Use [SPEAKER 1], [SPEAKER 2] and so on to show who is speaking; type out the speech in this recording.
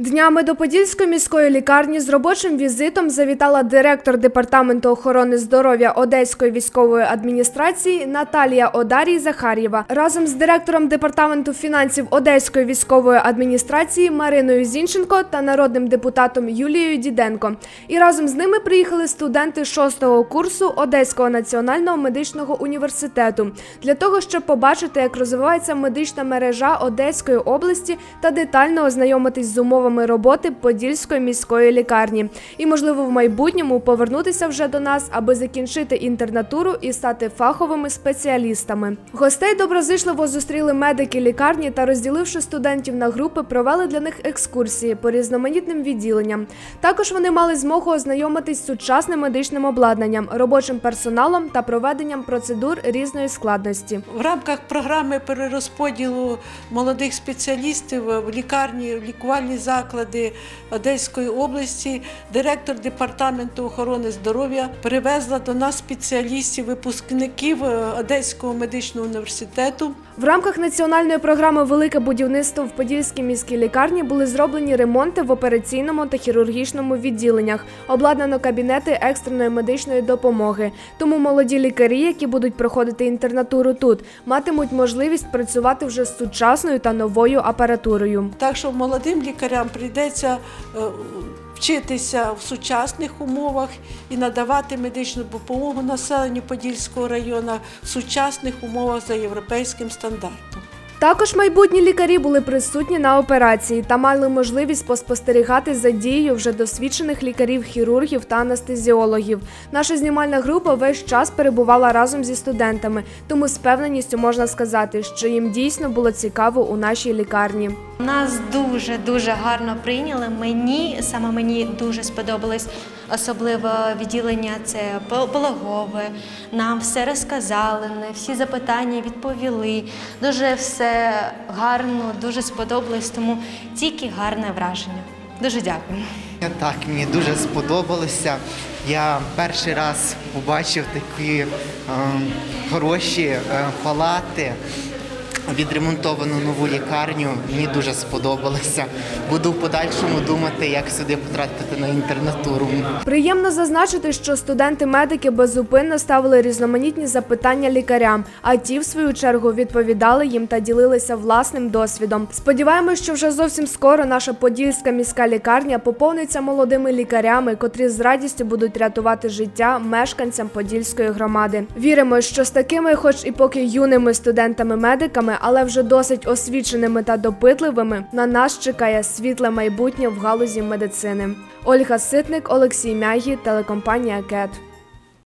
[SPEAKER 1] Днями до Подільської міської лікарні з робочим візитом завітала директор департаменту охорони здоров'я Одеської військової адміністрації Наталія Одарій Захар'єва разом з директором департаменту фінансів Одеської військової адміністрації Мариною Зінченко та народним депутатом Юлією Діденко. І разом з ними приїхали студенти шостого курсу Одеського національного медичного університету для того, щоб побачити, як розвивається медична мережа Одеської області та детально ознайомитись з умовами роботи Подільської міської лікарні. І, можливо, в майбутньому повернутися вже до нас, аби закінчити інтернатуру і стати фаховими спеціалістами. Гостей доброзичливо зустріли медики лікарні та, розділивши студентів на групи, провели для них екскурсії по різноманітним відділенням. Також вони мали змогу ознайомитись з сучасним медичним обладнанням, робочим персоналом та проведенням процедур різної складності.
[SPEAKER 2] В рамках програми перерозподілу молодих спеціалістів в лікарні, в лікувальні заклади Одеської області, директор департаменту охорони здоров'я привезла до нас спеціалістів, випускників е, Одеського медичного університету.
[SPEAKER 1] В рамках національної програми Велике будівництво в Подільській міській лікарні були зроблені ремонти в операційному та хірургічному відділеннях, обладнано кабінети екстреної медичної допомоги. Тому молоді лікарі, які будуть проходити інтернатуру тут, матимуть можливість працювати вже з сучасною та новою апаратурою.
[SPEAKER 2] Так що молодим лікарям прийдеться е, вчитися в сучасних умовах і надавати медичну допомогу населенню Подільського району в сучасних умовах за європейським стандартом.
[SPEAKER 1] Також майбутні лікарі були присутні на операції та мали можливість поспостерігати за дією вже досвідчених лікарів-хірургів та анестезіологів. Наша знімальна група весь час перебувала разом зі студентами, тому з певненістю можна сказати, що їм дійсно було цікаво у нашій лікарні.
[SPEAKER 3] Нас дуже дуже гарно прийняли. Мені саме мені дуже сподобалось, особливо відділення це пологове. Нам все розказали, на всі запитання відповіли. Дуже все гарно, дуже сподобалось, тому тільки гарне враження. Дуже дякую.
[SPEAKER 4] Так, мені дуже сподобалося. Я перший раз побачив такі е, хороші е, палати, відремонтовану нову лікарню. Мені дуже сподобалося. Буду в подальшому думати, як сюди потрапити на інтернатуру.
[SPEAKER 1] Приємно зазначити, що студенти-медики беззупинно ставили різноманітні запитання лікарям, а ті, в свою чергу, відповідали їм та ділилися власним досвідом. Сподіваємось, що вже зовсім скоро наша подільська міська лікарня поповниться молодими лікарями, котрі з радістю будуть рятувати життя мешканцям подільської громади. Віримо, що з такими, хоч і поки юними студентами-медиками, але вже досить освіченими та допитливими, на нас чекає світле майбутнє в галузі медицини. Ольга Ситник, Олексій Мягі, телекомпанія КЕТ.